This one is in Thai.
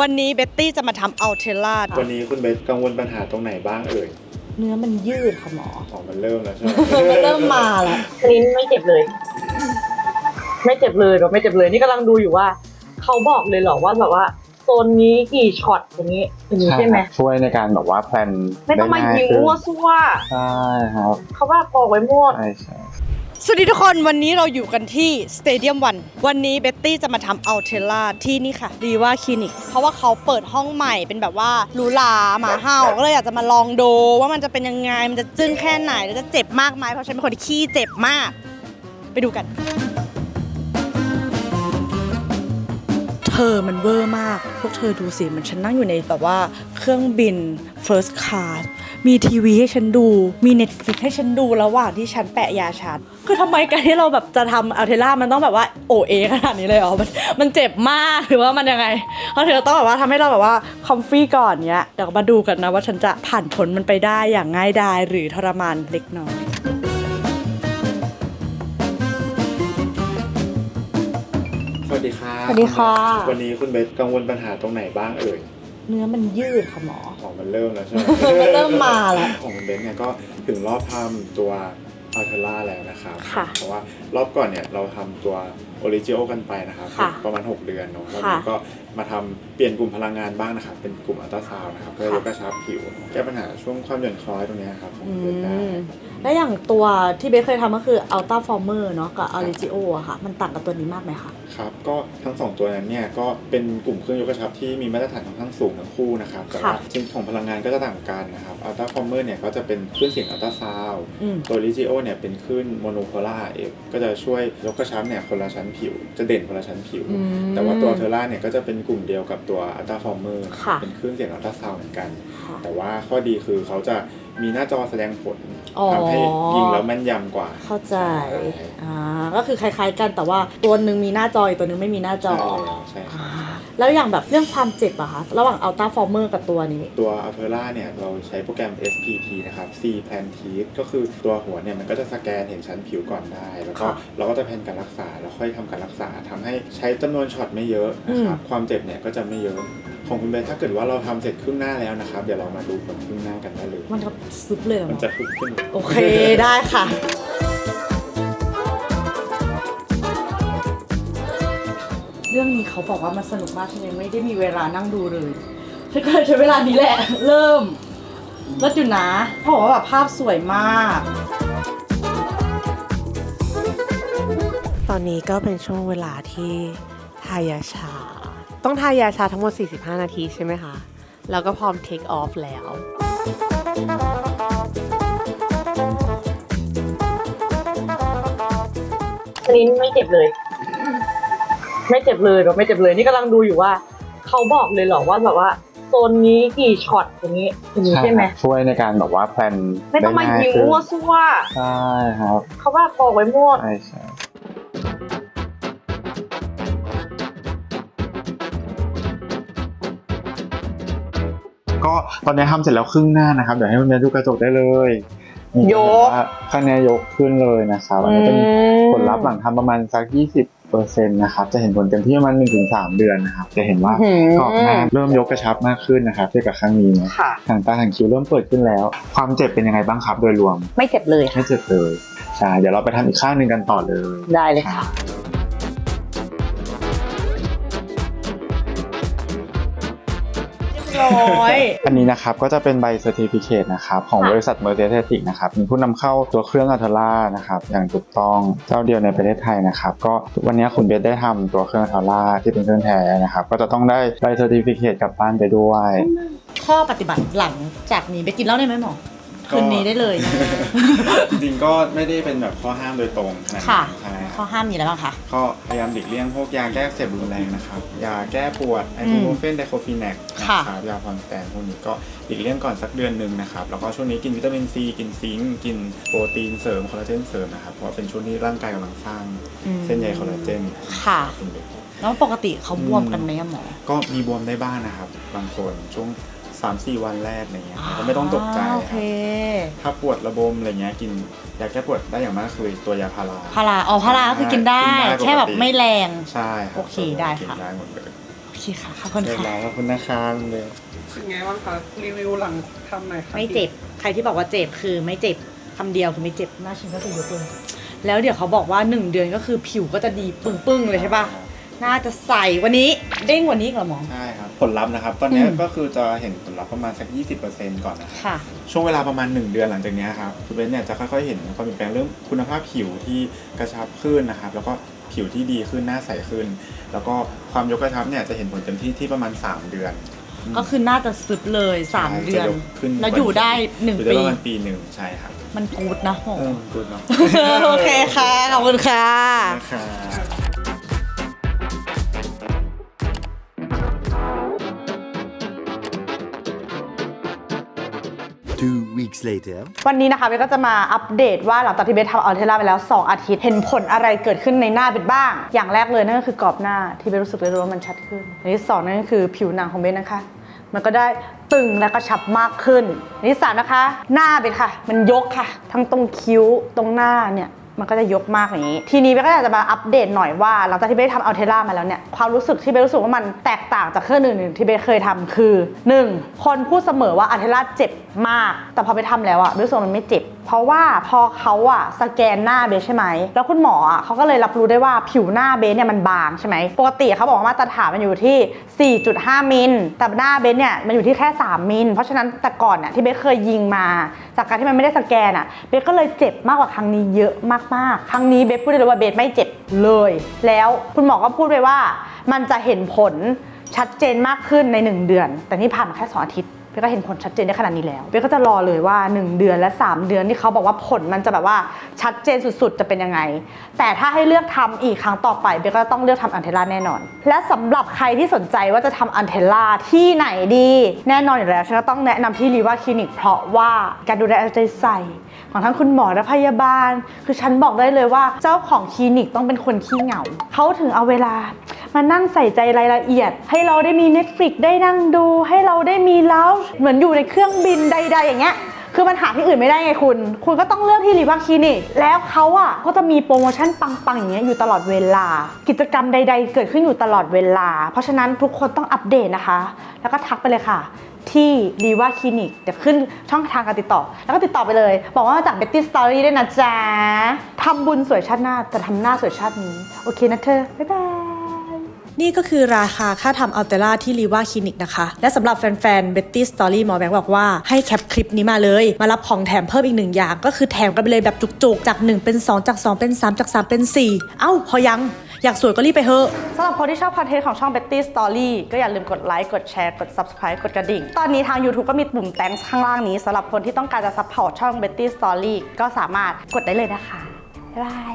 วันนี้เบ็ตตี้จะมาทำอัลเทล่าวันนี้คุณเบสกังวลปัญหาตรงไหนบ้างเอ่ยเนื้อมันยืดค่ะหมออ๋อมันเริ่มแล้วใช่ไหม มันเริ่มมาแล้วอันนี้ไม่เจ็บเลย ไม่เจ็บเลยแบบไม่เจ็บเลยนี่กำลังดูอยู่ว่า เขาบอกเลยเหรอว่าแบบว่าโซนนี้กี่ช็อตอย่างนี้อย่างนี้ใช่ไหมครับช่วยในการแบบว่าแพลนไม่ต้องมาด้ยิงขึ้นมั่วซั่วใช่ครับเขาว่าบอกไว้หมด ใช่ใช่ สวัสดีทุกคนวันนี้เราอยู่กันที่สเตเดียมวันวันนี้เบ็ตตี้จะมาทำอัลเทล่าที่นี่ค่ะดีว่าคลินิก เพราะว่าเขาเปิดห้องใหม่เป็นแบบว่าหรูหราหมาเห่าก็เลยอยากจะมาลองดูว่ามันจะเป็นยังไง มันจะจึ้งแค่ไหนแล้วจะเจ็บมากไหมเพราะฉันเป็นคนที่ขี้เจ็บมาก ไปดูกัน เธอมันเวอร์มาก พวกเธอดูสิมันฉันนั่งอยู่ในแบบว่าเครื่องบิน first class มีทีวีให้ฉันดู มี Netflix ให้ฉันดูระหว่างที่ฉันแปะยาชาร์จคือทำไมการที่เราแบบจะทำอัลเทล่ามันต้องแบบว่าโอเอขนาดนี้เลยเหรอมันมันเจ็บมากหรือว่ามันยังไงเขาเธอต้องแบบว่าทำให้เราแบบว่าคอมฟี่ก่อนเนี้ยเดี๋ยวมาดูกันนะว่าฉันจะผ่านพ้นมันไปได้อย่างง่ายดายหรือทรมานเล็กน้อยสวัสดีครับสวัสดีค่ะ วันนี้คุณเบสกังวลปัญหาตรงไหนบ้างเอ่ย เนื้อมันยืดค่ะหมออ๋อมันเริ่มแล้วใช่ไหม มันเริ่มมาแล้วของคุณเบสเนี่ยก็ถึงรอบทำตัวอัลเทล่าแล้วนะครับ ค่ะ เพราะว่ารอบก่อนเนี่ยเราทำตัว โอริจิโอกันไปนะครับค่ะประมาณ 6 เดือนเนาะแล้วค่ะก็มาทำเปลี่ยนกลุ่มพลังงานบ้างนะครับ เป็นกลุ่มอัลตราซาวน์นะครับเพื่อค่ะยกกระชับผิว แก้ปัญหาช่วงความหย่อนคล้อยตรงเนี้ยครับของอืคุณเบสได้มแล้วอย่างตัวที่เบสเคยทำก็คือ Ultra Former เนาะกับ Origio อะค่ะ มันต่างกับตัวนี้มากไหมคะ ครับ ก็ทั้งสองตัวนั้นเนี่ยก็เป็นกลุ่มเครื่องยกกระชับที่มีมาตรฐานค่อนข้างสูงทั้งคู่นะครับแต่ว่าค่ะ ชิ้นของพลังงานก็จะต่างกันนะครับอัลตราฟอร์เมอร์เนี่ยก็จะเป็นคลื่นเสียงอัลตราซาว อืม ตัวลิจิโอเนี่ยเป็นคลื่นโมโนโพล่าเอฟก็จะช่วยยกกระชับเนี่ยคนละชั้นผิว จะเด่นคนละชั้นผิว อืมแต่ว่าตัวเทอร่าเนี่ยก็จะเป็นกลุ่มเดียวกับตัวอัลตราฟอร์เมอร์ค่ะ เป็นคลื่นเสียงอัลตราซาวเหมือนกัน ค่ะ แต่ว่าข้อดีคือเขาจะมีหน้าจอแสดงผลอ๋อ ทำให้ยิงแล้วแม่นยำกว่า เข้าใจใช่อ่าก็คือคล้ายๆกันแต่ว่าตัวหนึ่งมีหน้าจออีกตัวหนึ่งไม่มีหน้าจอ ใช่ครับอ่า แล้วอย่างแบบเรื่องความเจ็บอะคะระหว่าง Ultra Former กับตัวนี้ ตัว a l t e r a เนี่ยเราใช้โปรแกรม SPT นะครับ C Plan t e ก็คือตัวหัวเนี่ยมันก็จะสแกนเห็นชั้นผิวก่อนได้ แล้วก็ค่ะเราก็จะแพลนการรักษาแล้วค่อยทำการรักษาทำให้ใช้จำนวนช็อตไม่เยอะนะครับความเจ็บเนี่ยก็จะไม่เยอะของคุณเบนถ้าเกิดว่าเราทำเสร็จครึ่งหน้าแล้วนะครับเดี๋ยวเรามาดูผลครึ่งหน้ากันได้เลย มันจะซึบเลยเหรอมันจะขึ้นขึ้น โอเคได้ค่ะ เรื่องนี้เขาบอกว่ามันสนุกมากฉันยังไม่ได้มีเวลานั่งดูเลยฉันก็เลยใช้เวลานี้แหละ เริ่มรถอยู่นะเขาบอกว่าแบบภาพสวยมาก ตอนนี้ก็เป็นช่วงเวลาที่ทายาชา ต้องทายาชาทั้งหมด 45 นาทีใช่ไหมคะ แล้วก็พร้อมเทคออฟแล้วอันนี้ไม่เจ็บเลย ไม่เจ็บเลยแบบไม่เจ็บเลยนี่กำลังดูอยู่ว่า เขาบอกเลยเหรอว่าแบบว่าโซนนี้กี่ช็อตอย่างนี้อย่างนี้ใช่ไหมครับช่วยในการแบบว่าแพลนไม่ต้องมาด้ยิงขึ้นมั่วซั่วใช่ครับเขาว่าบอกไว้หมดใช่ใช่ก็ตอนนี้ทำเสร็จแล้วครึ่งหน้านะครับ เดี๋ยวให้คุณแม่ดูกระจกได้เลยนี่ยกเห็นว่าข้างในยกขึ้นเลยนะครับอันนี้เป็นผลลัพธ์หลังทำประมาณสัก20 เปอร์เซ็นต์นะครับจะเห็นผลเต็มที่ประมาณ1-3เดือนนะครับจะเห็นว่าอืมกรอบหน้าเริ่มยกกระชับมากขึ้นนะครับเทียบกับข้างนี้เนอะค่ะหางตาหางคิ้วเริ่มเปิดขึ้นแล้ว ความเจ็บเป็นยังไงบ้างครับโดยรวม ไม่เจ็บเลยไม่เจ็บเลยใช่เดี๋ยวเราไปทำอีกข้างหนึ่งกันต่อเลย ได้เลยค่ะ ร้อย อันนี้นะครับก็จะเป็นใบเซอร์ติฟิเคตนะครับของค่ะบริษัทเมอร์เซเทติกนะครับมีผู้นำเข้าตัวเครื่องอัลเทล่านะครับอย่างถูกต้องเจ้าเดียวในประเทศไทยนะครับก็วันนี้คุณเบสได้ทำตัวเครื่องอัลเทล่าที่เป็นเครื่องแท้นะครับก็จะต้องได้ใบเซอร์ติฟิเคตกลับบ้านไปด้วย ข้อปฏิบัติหลังจากนี้ไปกินเหล้าได้ไหมหมอคืนนี้ได้เลยนะจริงๆก็ไม่ได้เป็นแบบข้อห้ามโดยตรงนะค่ะใช่ค ข้อรับห้ามมีอะไรบ้างคะ ก็พยายามหลีกเลี่ยงพวกยาแก้อักเสพรุนแรงนะครับ ยาแก้ปวดไออืบูมโปรเฟนไดโคฟีแนกนะค่ะครับยาความแตนพวกนี้ก็หลีกเลี่ยงก่อนสักเดือนหนึ่งนะครับ แล้วก็ช่วงนี้กินวิตามินซีกินซิงค์กินโปรตีนเสริมคอลลาเจนเสริมนะครับ เพราะว่าเป็นช่วงที่ร่างกายกำลังสร้างเส้นใยคอลลาเจนค่ะคุณเบสแล้วปกติเขาบวมกันไหมอะหมอ ก็มีบวมได้บ้างนะครับ บางคนช่วง 3-4วันแรกอะไรเงี้ยก็ไม่ต้องตกใจโอคเครับถ้าปวดระบมอะไรเงี้ยกินยาแก้ปวดได้อย่างมากคือตัวยาพาราพาราอ๋อพาราคือกินได้กินได้ปกติแค่แบบไม่แรงใช่รับโอเคได้กินค่ะได้หมดเลยโอเคเคค่ะขอบคุณเรียบค่ะร้อยขอบคุณนะครับเลยเป็นไงบ้างคะรีวิวหลังทำหน่อยค่ะไม่เจ็บใครที่บอกว่าเจ็บคือไม่เจ็บคำเดียวคือไม่เจ็บหน้าชินก็จะยกเลยแล้วเดี๋ยวเขาบอกว่า1เดือนก็คือผิวก็จะดีปึ้งๆเลยใช่ปะน่าจะใสวันนี้ เด้งกว่านี้อีกเหรอหมอ ใช่ครับ ผลลัพธ์นะครับ ตอนเนี้ยอืม ก็คือจะเห็นผลลัพธ์ประมาณสัก 20%ก่อนนะครับค่ะ ช่วงเวลาประมาณ 1 เดือนหลังจากเนี้ยครับคุณเบนเนี่ยจะค่อยๆเห็นความเปลี่ยนแปลงเรื่องคุณภาพผิวที่กระชับขึ้นนะครับ แล้วก็ผิวที่ดีขึ้นหน้าใสขึ้น แล้วก็ความยกกระชับเนี่ยจะเห็นผลเต็มที่ที่ประมาณ 3 เดือนมก็คือน่าจะสุดเลยใช่3เดือน จะยกขึ้นแล้วอยู่ได้1อยู่ได้ปี ประมาณปีหนึ่งใช่ครับมันกูดนะหมอ เออดูเนาะ โอเคค่ะ ขอบคุณค่ะ นะครับ Two weeks later. วันนี้นะคะเบสก็จะมาอัปเดตว่าหลังจากที่เบสทำอัลเทล่าไปแล้ว 2 อาทิตย์ เห็นผลอะไรเกิดขึ้นในหน้าเบสบ้าง อย่างแรกเลยนั่นก็คือกรอบหน้าที่เบสรู้สึกเลยว่ามันชัดขึ้นอันที่สองนั่นก็คือผิวหนังของเบสนะคะ มันก็ได้ตึงและกระชับมากขึ้นอันที่สามนะคะ หน้าเบสค่ะ มันยกค่ะ ทั้งตรงคิ้วตรงหน้าเนี่ย มันก็จะยกมากอย่างนี้ ทีนี้เบลก็อยากจะมาอัปเดตหน่อยว่าหลังจากที่เบลทำอัลเทล่ามาแล้วเนี่ยความรู้สึกที่เบลรู้สึกว่ามันแตกต่างจากเครื่องอื่นๆที่เบลเคยทำคือ 1. คนพูดเสมอว่าอัลเทล่าเจ็บมาก แต่พอไปทำแล้วอะเบลรู้สึกมันไม่เจ็บ เพราะว่าพอเขาอะสแกนหน้าเบสใช่ไหม แล้วคุณหมออะเขาก็เลยรับรู้ได้ว่าผิวหน้าเบสเนี่ยมันบางใช่ไหม ปกติเขาบอกว่ามาตรฐานมันอยู่ที่ 4.5 มิล แต่หน้าเบสเนี่ยมันอยู่ที่แค่ 3 มิล เพราะฉะนั้นแต่ก่อนเนี่ยที่เบสเคยยิงมา จากการที่มันไม่ได้สแกนอะเบสก็เลยเจ็บมากกว่าครั้งนี้เยอะมากๆ ครั้งนี้เบสพูดได้เลยว่าเบสไม่เจ็บเลย แล้วคุณหมอก็พูดไปว่า มันจะเห็นผลชัดเจนมากขึ้นใน 1 เดือน แต่นี่ผ่านมาแค่2อาทิตย์ เบสก็เห็นผลชัดเจนได้ขนาดนี้แล้วเบสก็จะรอเลยว่า 1 เดือนและ 3 เดือนที่เขาบอกว่าผลมันจะแบบว่าชัดเจนสุดๆ จะเป็นยังไง แต่ถ้าให้เลือกทำอีกครั้งต่อไปเบสก็ต้องเลือกทำอันเทล่าแน่นอน และสำหรับใครที่สนใจว่าจะทำอันเทล่าที่ไหนดี แน่นอนอยู่แล้วฉันก็ต้องแนะนำที่รีว่าคลินิก เพราะว่าการดูแลเอาใจใส่ของทั้งคุณหมอและพยาบาล คือฉันบอกได้เลยว่าเจ้าของคลินิกต้องเป็นคนขี้เหงาเขาถึงเอาเวลา มานั่งใส่ใจรายละเอียด ให้เราได้มี Netflix ได้นั่งดู ให้เราได้มีเล้าเหมือนอยู่ในเครื่องบินใด ๆ อย่างเงี้ยคือมันหาที่อื่นไม่ได้ไงคุณ คุณก็ต้องเลือกที่รีว่าคลินิก แล้วเขาอะก็จะมีโปรโมชั่นปังๆอย่างเงี้ยอยู่ตลอดเวลา กิจกรรมใด ๆ เกิดขึ้นอยู่ตลอดเวลา เพราะฉะนั้นทุกคนต้องอัปเดตนะคะ แล้วก็ทักไปเลยค่ะ ที่รีว่าคลินิกเดี๋ยวขึ้นช่องทางการติดต่อ แล้วก็ติดต่อไปเลย บอกว่ามาจาก Betty Story ด้วยนะจ๊ะทำบุญสวยชาติหน้าแต่ทำหน้าสวยชาตินี้ โอเคนะเธอ บ๊ายบาย นี่ก็คือราคาค่าทำอัลเตล่าที่รีว่าคลินิกนะคะ และสำหรับแฟนๆ Betty Story หมอแบงค์บอกว่าให้แคปคลิปนี้มาเลย มารับของแถมเพิ่มอีกหนึ่งอย่าง ก็คือแถมกันไปเลยแบบจุกๆ จาก 1 เป็น 2 จาก 2 เป็น 3 จาก 3 เป็น 4 เอ้า พอยังอยากสวยก็รีบไปเถอะสำหรับคนที่ชอบคอนเทนต์ของช่อง Betty Story ก็อย่าลืมกดไลค์ กดแชร์ กด Subscribe กดกระดิ่ง ตอนนี้ทาง YouTube ก็มีปุ่ม thanks ข้างล่างนี้สำหรับคนที่ต้องการจะ support ช่อง Betty Story ก็สามารถกดได้เลยนะคะ บ๊ายบาย